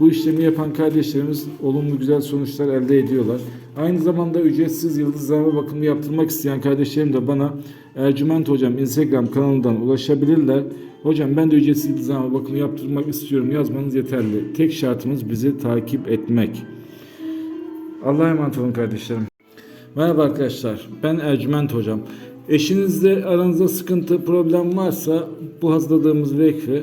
Bu işlemi yapan kardeşlerimiz olumlu güzel sonuçlar elde ediyorlar. Aynı zamanda ücretsiz yıldızlama bakımı yaptırmak isteyen kardeşlerim de bana Ercüment Hocam Instagram kanalından ulaşabilirler. Hocam ben de ücretsiz yıldızlama bakımı yaptırmak istiyorum yazmanız yeterli. Tek şartımız bizi takip etmek. Allah'a emanet olun kardeşlerim. Merhaba arkadaşlar. Ben Ercüment Hocam. Eşinizle aranızda sıkıntı, problem varsa bu hazırladığımız vekfi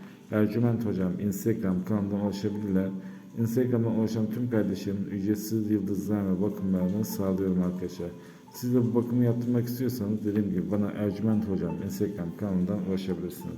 Ercüment Hocam Instagram kanalından ulaşabilirler. Instagram'dan ulaşan tüm kardeşlerim ücretsiz yıldızlama bakımlarını sağlıyorum arkadaşlar. Siz de bu bakımı yaptırmak istiyorsanız dediğim gibi bana Ercüment Hocam Instagram kanalından ulaşabilirsiniz.